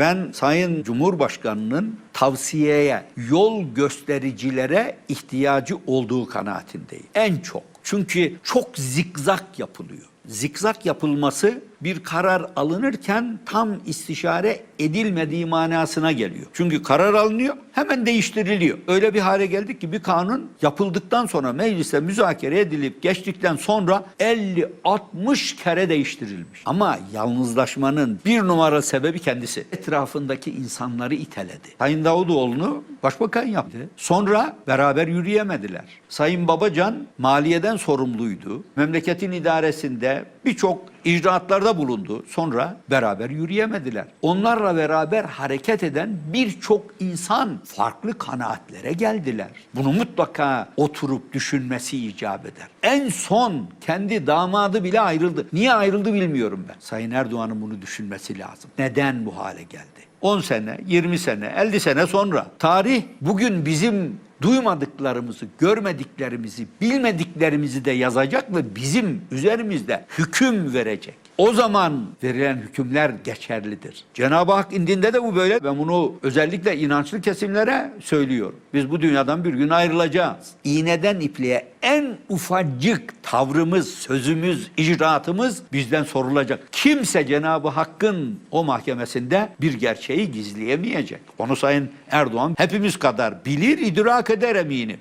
Ben Sayın Cumhurbaşkanı'nın tavsiyeye, yol göstericilere ihtiyacı olduğu kanaatindeyim. En çok. Çünkü çok zikzak yapılıyor. Zikzak yapılması bir karar alınırken tam istişare edilmediği manasına geliyor. Çünkü karar alınıyor hemen değiştiriliyor. Öyle bir hale geldik ki bir kanun yapıldıktan sonra mecliste müzakere edilip geçtikten sonra 50-60 kere değiştirilmiş. Ama yalnızlaşmanın bir numara sebebi kendisi. Etrafındaki insanları iteledi. Sayın Davutoğlu'nu başbakan yaptı. Sonra beraber yürüyemediler. Sayın Babacan maliyeden sorumluydu. Memleketin idaresinde birçok icraatlarda bulundu. Sonra beraber yürüyemediler. Onlarla beraber hareket eden birçok insan farklı kanaatlere geldiler. Bunu mutlaka oturup düşünmesi icap eder. En son kendi damadı bile ayrıldı. Niye ayrıldı bilmiyorum ben. Sayın Erdoğan'ın bunu düşünmesi lazım. Neden bu hale geldi? 10 sene, 20 sene, 50 sene sonra tarih bugün bizim duymadıklarımızı, görmediklerimizi, bilmediklerimizi de yazacak ve bizim üzerimizde hüküm verecek. O zaman verilen hükümler geçerlidir. Cenab-ı Hak indinde de bu böyle. Ben bunu özellikle inançlı kesimlere söylüyorum. Biz bu dünyadan bir gün ayrılacağız. İğneden ipliğe en ufacık tavrımız, sözümüz, icraatımız bizden sorulacak. Kimse Cenab-ı Hakk'ın o mahkemesinde bir gerçeği gizleyemeyecek. Onu Sayın Erdoğan hepimiz kadar bilir, idrak eder eminim.